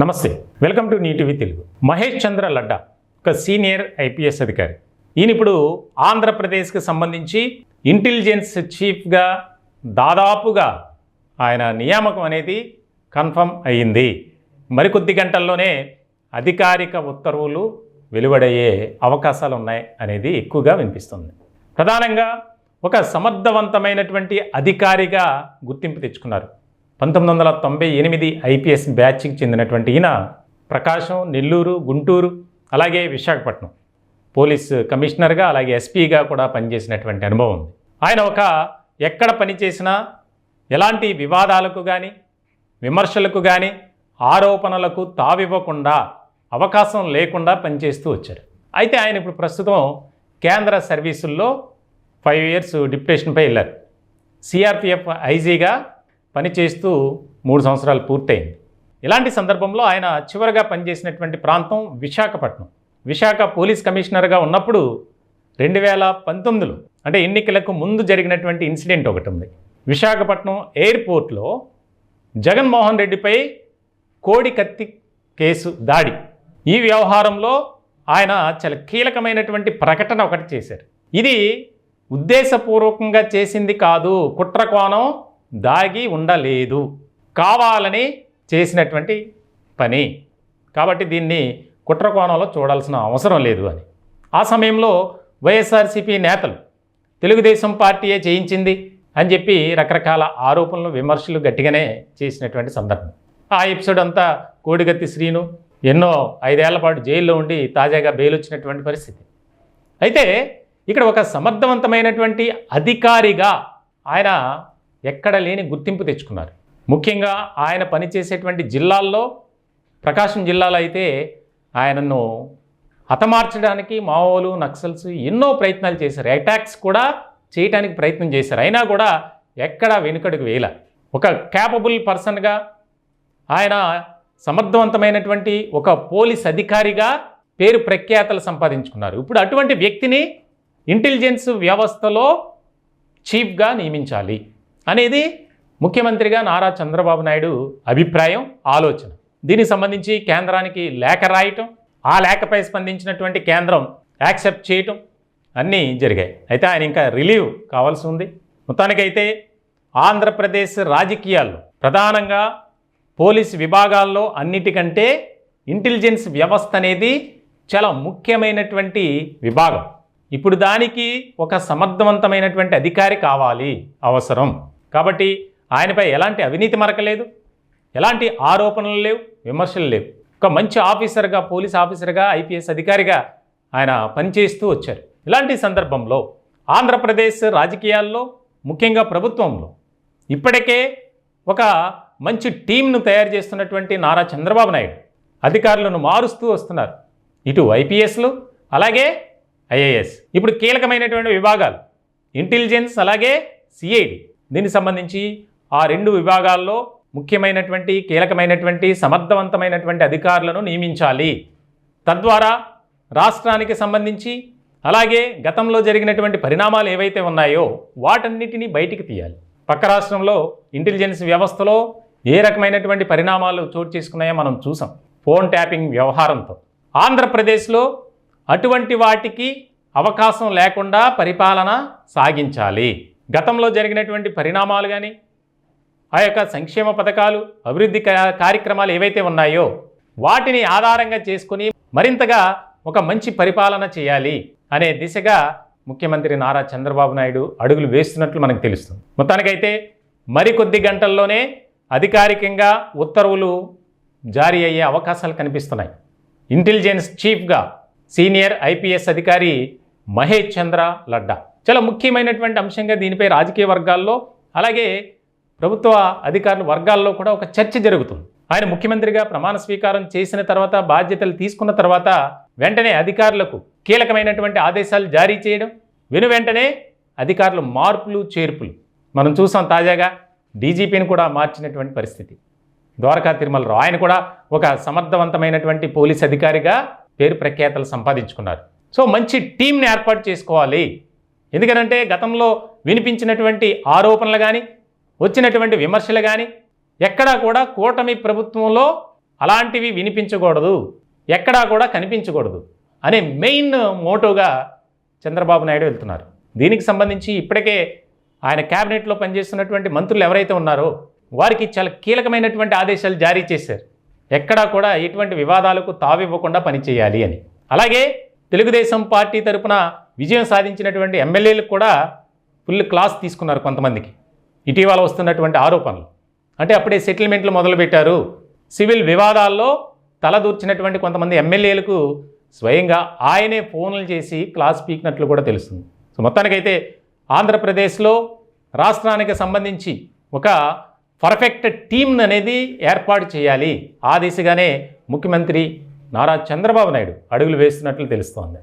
నమస్తే welcome to NTV Telugu. Mahesh Chandra Ladda ఒక senior IPS అధికారి. ఈయన ఇప్పుడు ఆంధ్రప్రదేశ్కి సంబంధించి ఇంటెలిజెన్స్ చీఫ్గా దాదాపుగా ఆయన నియామకం అనేది కన్ఫర్మ్ అయ్యింది. మరికొద్ది గంటల్లోనే అధికారిక ఉత్తర్వులు వెలువడయ్యే అవకాశాలు ఉన్నాయి అనేది ఎక్కువగా వినిపిస్తుంది. ప్రధానంగా ఒక సమర్థవంతమైనటువంటి అధికారిగా గుర్తింపు తెచ్చుకున్నారు. పంతొమ్మిది వందల తొంభై ఎనిమిది ఐపీఎస్ బ్యాచ్కి చెందినటువంటి ఈయన ప్రకాశం నెల్లూరు గుంటూరు అలాగే విశాఖపట్నం పోలీస్ కమిషనర్గా అలాగే ఎస్పీగా కూడా పనిచేసినటువంటి అనుభవం ఉంది. ఆయన ఒక ఎక్కడ పనిచేసినా ఎలాంటి వివాదాలకు కానీ విమర్శలకు కానీ ఆరోపణలకు తావివ్వకుండా అవకాశం లేకుండా పనిచేస్తూ వచ్చారు. అయితే ఆయన ఇప్పుడు ప్రస్తుతం కేంద్ర సర్వీసుల్లో ఫైవ్ ఇయర్స్ డిప్యుటేషన్పై వెళ్ళారు. సిఆర్పిఎఫ్ ఐజీగా పనిచేస్తూ మూడు సంవత్సరాలు పూర్తయింది. ఇలాంటి సందర్భంలో ఆయన చివరగా పనిచేసినటువంటి ప్రాంతం విశాఖపట్నం. విశాఖ పోలీస్ కమిషనర్గా ఉన్నప్పుడు రెండు వేల పంతొమ్మిదిలో అంటే ఎన్నికలకు ముందు జరిగినటువంటి ఇన్సిడెంట్ ఒకటి ఉంది. విశాఖపట్నం ఎయిర్పోర్ట్లో జగన్మోహన్ రెడ్డిపై కోడి కత్తి కేసు దాడి. ఈ వ్యవహారంలో ఆయన చాలా కీలకమైనటువంటి ప్రకటన ఒకటి చేశారు. ఇది ఉద్దేశపూర్వకంగా చేసింది కాదు కుట్ర కోణం దాగి ఉండలేదు. కావాలని చేసినటువంటి పని. కాబట్టి దీన్ని కుట్ర కోణంలో చూడాల్సిన అవసరం లేదు అని. ఆ సమయంలో వైఎస్ఆర్సీపీ నేతలు తెలుగుదేశం పార్టీయే చేయించింది అని చెప్పి రకరకాల ఆరోపణలు విమర్శలు గట్టిగానే చేసినటువంటి సందర్భం. ఆ ఎపిసోడ్ అంతా కోడిగత్తి శ్రీను ఎన్నో ఐదేళ్ళ పాటు జైల్లో ఉండి తాజాగా బెయిల్ వచ్చినటువంటి పరిస్థితి. అయితే ఇక్కడ ఒక సమర్థవంతమైనటువంటి అధికారిగా ఆయన ఎక్కడ లేని గుర్తింపు తెచ్చుకున్నారు. ముఖ్యంగా ఆయన పనిచేసేటువంటి జిల్లాల్లో ప్రకాశం జిల్లాలో అయితే ఆయనను హతమార్చడానికి మావోలు నక్సల్స్ ఎన్నో ప్రయత్నాలు చేశారు. అటాక్స్ కూడా చేయడానికి ప్రయత్నం చేశారు. అయినా కూడా ఎక్కడ వెనుకడుగు వేల ఒక క్యాపబుల్ పర్సన్గా ఆయన సమర్థవంతమైనటువంటి ఒక పోలీస్ అధికారిగా పేరు ప్రఖ్యాతలు సంపాదించుకున్నారు. ఇప్పుడు అటువంటి వ్యక్తిని ఇంటెలిజెన్స్ వ్యవస్థలో చీఫ్గా నియమించాలి. అనేది ముఖ్యమంత్రిగా నారా చంద్రబాబు నాయుడు అభిప్రాయం ఆలోచన. దీనికి సంబంధించి కేంద్రానికి లేఖ రాయటం ఆ లేఖపై స్పందించినటువంటి కేంద్రం యాక్సెప్ట్ చేయటం అన్నీ జరిగాయి. అయితే ఆయన ఇంకా రిలీవ్ కావాల్సి ఉంది. మొత్తానికైతే ఆంధ్రప్రదేశ్ రాజకీయాల్లో ప్రధానంగా పోలీస్ విభాగాల్లో అన్నిటికంటే ఇంటెలిజెన్స్ వ్యవస్థ అనేది చాలా ముఖ్యమైనటువంటి విభాగం. ఇప్పుడు దానికి ఒక సమర్థవంతమైనటువంటి అధికారి కావాలి. అవసరం. కాబట్టి ఆయనపై ఎలాంటి అవినీతి మరకలేదు. ఎలాంటి ఆరోపణలు లేవు విమర్శలు లేవు. ఒక మంచి ఆఫీసర్గా పోలీస్ ఆఫీసర్గా ఐపీఎస్ అధికారిగా ఆయన పనిచేస్తూ వచ్చారు. ఇలాంటి సందర్భంలో ఆంధ్రప్రదేశ్ రాజకీయాల్లో ముఖ్యంగా ప్రభుత్వంలో ఇప్పటికే ఒక మంచి టీంను తయారు చేస్తున్నటువంటి నారా చంద్రబాబు నాయుడు అధికారులను మారుస్తూ వస్తున్నారు. ఇటు ఐపీఎస్లు అలాగే ఐఏఎస్. ఇప్పుడు కీలకమైనటువంటి విభాగాలు ఇంటెలిజెన్స్ అలాగే సిఐడి. దీనికి సంబంధించి ఆ రెండు విభాగాల్లో ముఖ్యమైనటువంటి కీలకమైనటువంటి సమర్థవంతమైనటువంటి అధికారులను నియమించాలి. తద్వారా రాష్ట్రానికి సంబంధించి అలాగే గతంలో జరిగినటువంటి పరిణామాలు ఏవైతే ఉన్నాయో వాటన్నిటినీ బయటికి తీయాలి. పక్క రాష్ట్రంలో ఇంటెలిజెన్స్ వ్యవస్థలో ఏ రకమైనటువంటి పరిణామాలు చోటు చేసుకున్నాయో మనం చూసాం. ఫోన్ ట్యాపింగ్ వ్యవహారంతో. ఆంధ్రప్రదేశ్లో అటువంటి వాటికి అవకాశం లేకుండా పరిపాలన సాగించాలి. గతంలో జరిగినటువంటి పరిణామాలు కానీ ఆ యొక్క సంక్షేమ పథకాలు అభివృద్ధి కార్యక్రమాలు ఏవైతే ఉన్నాయో వాటిని ఆధారంగా చేసుకుని మరింతగా ఒక మంచి పరిపాలన చేయాలి అనే దిశగా ముఖ్యమంత్రి నారా చంద్రబాబు నాయుడు అడుగులు వేస్తున్నట్లు మనకు తెలుస్తుంది. మొత్తానికైతే మరికొద్ది గంటల్లోనే అధికారికంగా ఉత్తర్వులు జారీ అయ్యే అవకాశాలు కనిపిస్తున్నాయి. ఇంటెలిజెన్స్ చీఫ్గా సీనియర్ ఐపీఎస్ అధికారి మహేష్ చంద్ర లడ్డా. చాలా ముఖ్యమైనటువంటి అంశంగా దీనిపై రాజకీయ వర్గాల్లో అలాగే ప్రభుత్వ అధికారుల వర్గాల్లో కూడా ఒక చర్చ జరుగుతుంది. ఆయన ముఖ్యమంత్రిగా ప్రమాణ స్వీకారం చేసిన తర్వాత బాధ్యతలు తీసుకున్న తర్వాత వెంటనే అధికారులకు కీలకమైనటువంటి ఆదేశాలు జారీ చేయడం వెను వెంటనే అధికారులు మార్పులు చేర్పులు. మనం చూసాం తాజాగా డీజీపీని కూడా మార్చినటువంటి పరిస్థితి. ద్వారకా తిరుమలరావు ఆయన కూడా ఒక సమర్థవంతమైనటువంటి పోలీస్ అధికారిగా పేరు ప్రఖ్యాతలు సంపాదించుకున్నారు. సో మంచి టీంని ఏర్పాటు చేసుకోవాలి. ఎందుకనంటే గతంలో వినిపించినటువంటి ఆరోపణలు కానీ వచ్చినటువంటి విమర్శలు కానీ ఎక్కడా కూడా కూటమి ప్రభుత్వంలో అలాంటివి వినిపించకూడదు ఎక్కడా కూడా కనిపించకూడదు అనే మెయిన్ మోటోగా చంద్రబాబు నాయుడు వెళ్తున్నారు. దీనికి సంబంధించి ఇప్పటికే ఆయన క్యాబినెట్లో పనిచేస్తున్నటువంటి మంత్రులు ఎవరైతే ఉన్నారో వారికి చాలా కీలకమైనటువంటి ఆదేశాలు జారీ చేశారు. ఎక్కడా కూడా ఎటువంటి వివాదాలకు తావివ్వకుండా పనిచేయాలి అని. అలాగే తెలుగుదేశం పార్టీ తరపున విజయం సాధించినటువంటి ఎమ్మెల్యేలకు కూడా ఫుల్ క్లాస్ తీసుకున్నారు కొంతమందికి. ఇటీవల వస్తున్నటువంటి ఆరోపణలు. అంటే అప్పుడే సెటిల్మెంట్లు మొదలుపెట్టారు. సివిల్ వివాదాల్లో తలదూర్చినటువంటి కొంతమంది ఎమ్మెల్యేలకు స్వయంగా ఆయనే ఫోన్లు చేసి క్లాస్ పీకినట్లు కూడా తెలుస్తుంది. సో మొత్తానికైతే ఆంధ్రప్రదేశ్లో రాష్ట్రానికి సంబంధించి ఒక పర్ఫెక్ట్ టీమ్ అనేది ఏర్పాటు చేయాలి. ఆ దిశగానే ముఖ్యమంత్రి నారా చంద్రబాబు నాయుడు అడుగులు వేస్తున్నట్లు తెలుస్తోంది.